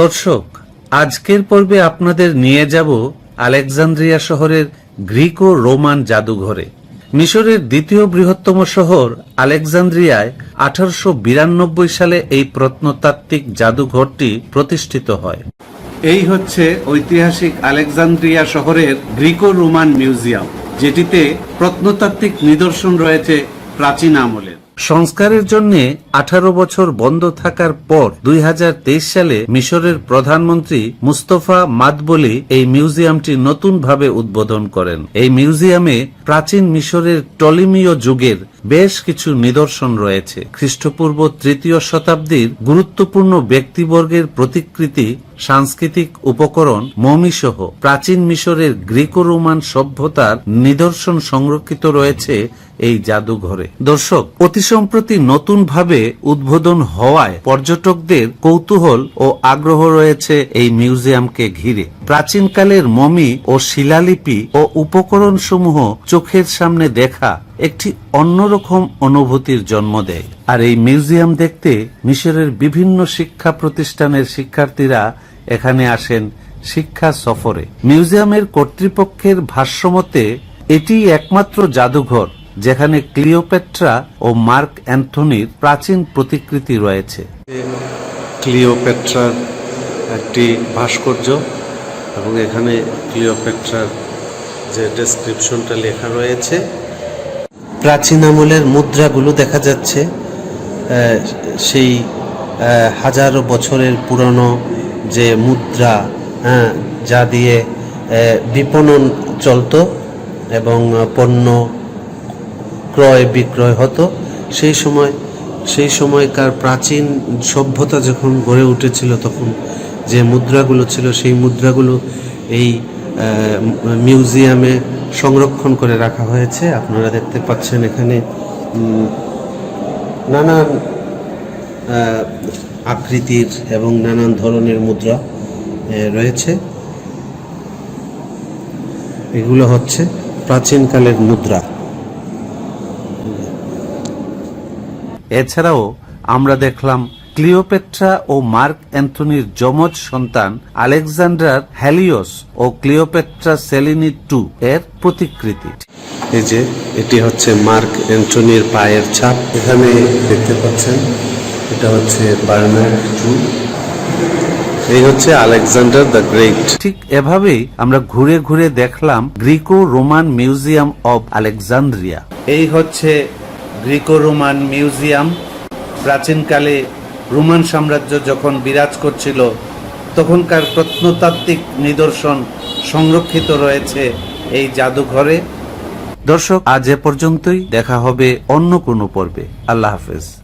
দর্শক, আজকের পর্বে আপনাদের নিয়ে যাব আলেকজান্দ্রিয়া শহরের গ্রিকো রোমান জাদুঘরে। মিশরের দ্বিতীয় বৃহত্তম শহর আলেকজান্দ্রিয়ায় আঠারোশো বিরানব্বই সালে এই প্রত্নতাত্ত্বিক জাদুঘরটি প্রতিষ্ঠিত হয়। এই হচ্ছে ঐতিহাসিক আলেকজান্দ্রিয়া শহরের গ্রিকো রোমান মিউজিয়াম, যেটিতে প্রত্নতাত্ত্বিক নিদর্শন রয়েছে প্রাচীন আমলের। সংস্কারের জন্য আঠারো বছর বন্ধ থাকার পর দুই হাজার তেইশ সালে মিশরের প্রধানমন্ত্রী মুস্তফা মাদবলি এই মিউজিয়ামটি নতুনভাবে উদ্বোধন করেন। এই মিউজিয়ামে প্রাচীন মিশরের টলিমীয় যুগের বেশ কিছু নিদর্শন রয়েছে। খ্রিস্টপূর্ব তৃতীয় শতাব্দীর গুরুত্বপূর্ণ ব্যক্তিবর্গের প্রতিকৃতি, সাংস্কৃতিক উপকরণ, মমিসহ, প্রাচীন মিশরের গ্রিকো রোমান সভ্যতার নিদর্শন সংরক্ষিত রয়েছে এই জাদুঘরে। দর্শক অতি সম্প্রতি নতুনভাবে উদ্বোধন হওয়ায় পর্যটকদের কৌতূহল ও আগ্রহ রয়েছে এই মিউজিয়ামকে ঘিরে। প্রাচীনকালের মমি ও শিলালিপি ও উপকরণ সমূহ চোখের সামনে দেখা একটি অন্যরকম অনুভূতির জন্ম দেয়। আর এই মিউজিয়াম দেখতে মিশরের বিভিন্ন শিক্ষা প্রতিষ্ঠানের শিক্ষার্থীরা এখানে আসেন শিক্ষা সফরে। মিউজিয়ামের কর্তৃপক্ষের ভাষ্যমতে, এটি একমাত্র জাদুঘর যেখানে ক্লিওপেট্রা ও মার্ক অ্যান্থনির প্রাচীন প্রতিকৃতি রয়েছে। ক্লিওপেট্রার একটি ভাস্কর্য এবং এখানে ক্লিওপেট্রার যে ডেসক্রিপশনটা লেখা রয়েছে প্রাচীন আমলের মুদ্রাগুলো দেখা যাচ্ছে সেই হাজারো বছরের পুরনো যে মুদ্রা হ্যাঁ, যা দিয়ে বিপণন চলতো এবং পণ্য ক্রয় বিক্রয় হতো সেই সময় সেই সময়কার প্রাচীন সভ্যতা যখন গড়ে উঠেছিল তখন যে মুদ্রাগুলো ছিল, সেই মুদ্রাগুলো এই মিউজিয়ামে সংরক্ষণ করে রাখা হয়েছে। আপনারা দেখতে পাচ্ছেন এখানে নানান আকৃতির এবং নানান ধরনের মুদ্রা রয়েছে। এগুলো হচ্ছে প্রাচীনকালের মুদ্রা। এছাড়াও আমরা দেখলাম ক্লিওপেট্রা ও মার্ক অ্যান্থনির যমজ সন্তান আলেকজান্ডার হ্যালিওস ও ক্লিওপেট্রা সেলিনি টু এর প্রতিকৃতি। এই যে এটি হচ্ছে মার্ক অ্যান্টনির পায়ের ছাপ। এখানে দেখতে পাচ্ছেন এটা হচ্ছে বার্নার্ড টু। এই হচ্ছে আলেকজান্ডার দ্য গ্রেট। ঠিক এভাবেই আমরা ঘুরে ঘুরে দেখলাম Greco Roman museum of Alexandria. এই হচ্ছে গ্রিকো রোমান মিউজিয়াম। প্রাচীনকালে রোমান সাম্রাজ্য যখন বিরাজ করছিল, তখনকার প্রত্নতাত্ত্বিক নিদর্শন সংরক্ষিত রয়েছে এই জাদুঘরে। দর্শক, আজ এ পর্যন্তই। দেখা হবে অন্য কোনো পর্বে। আল্লাহ হাফেজ।